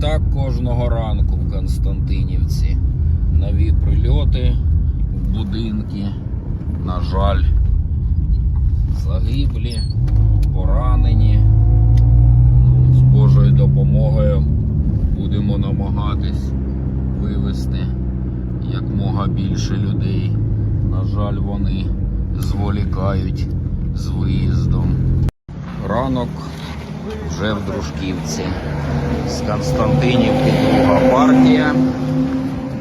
так кожного ранку в Константинівці. Нові прильоти в будинки. На жаль, загиблі, поранені. Ну, З Божою допомогою будемо намагатись вивезти якмога більше людей. На жаль, вони зволікають з виїздом. Ранок вже в Дружківці. З Константинівки друга партія.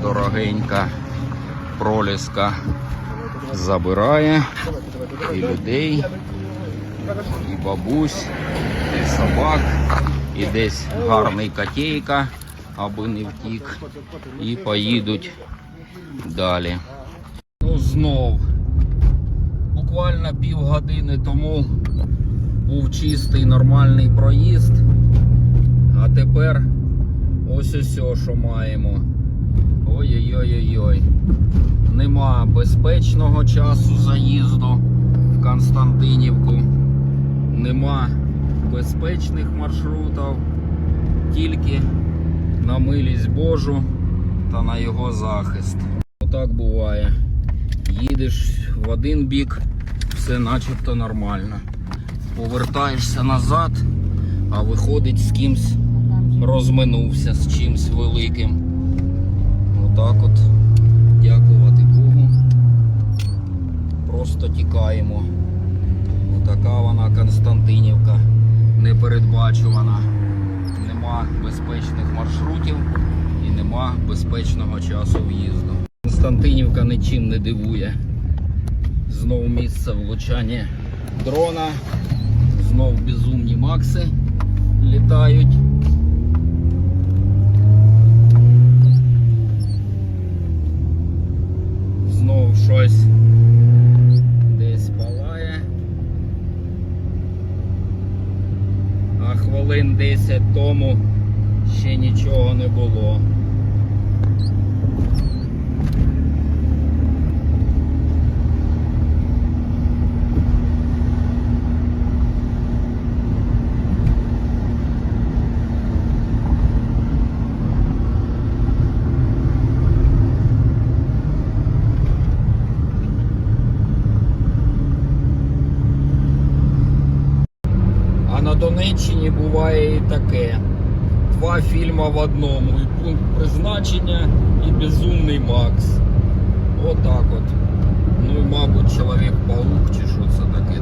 Дорогенька проліска забирає і людей, і бабусь, і собак, і десь гарний котейка, аби не втік. І поїдуть далі. Ну знов. Буквально півгодини тому був чистий нормальний проїзд. А тепер ось ось що маємо. Ой-ой-ой-ой. Нема безпечного часу заїзду в Константинівку. Нема безпечних маршрутів. Тільки на милість Божу та на його захист. Отак буває. Їдеш в один бік, все начебто нормально. Повертаєшся назад, а виходить з кимсь розминувся з чимсь великим. Отак от, дякувати Богу. Просто тікаємо. Отака вона Константинівка непередбачувана. Нема безпечних маршрутів і нема безпечного часу в'їзду. Константинівка нічим не дивує. Знов місце влучання дрона. Знов безумні макси літають. Знов щось десь палає. А хвилин 10 тому ще нічого не було. Донеччині буває і таке. Два фільми в одному. І пункт призначення, і безумний Макс. Отак от. Ну мабуть, чоловік паук чи що це таке.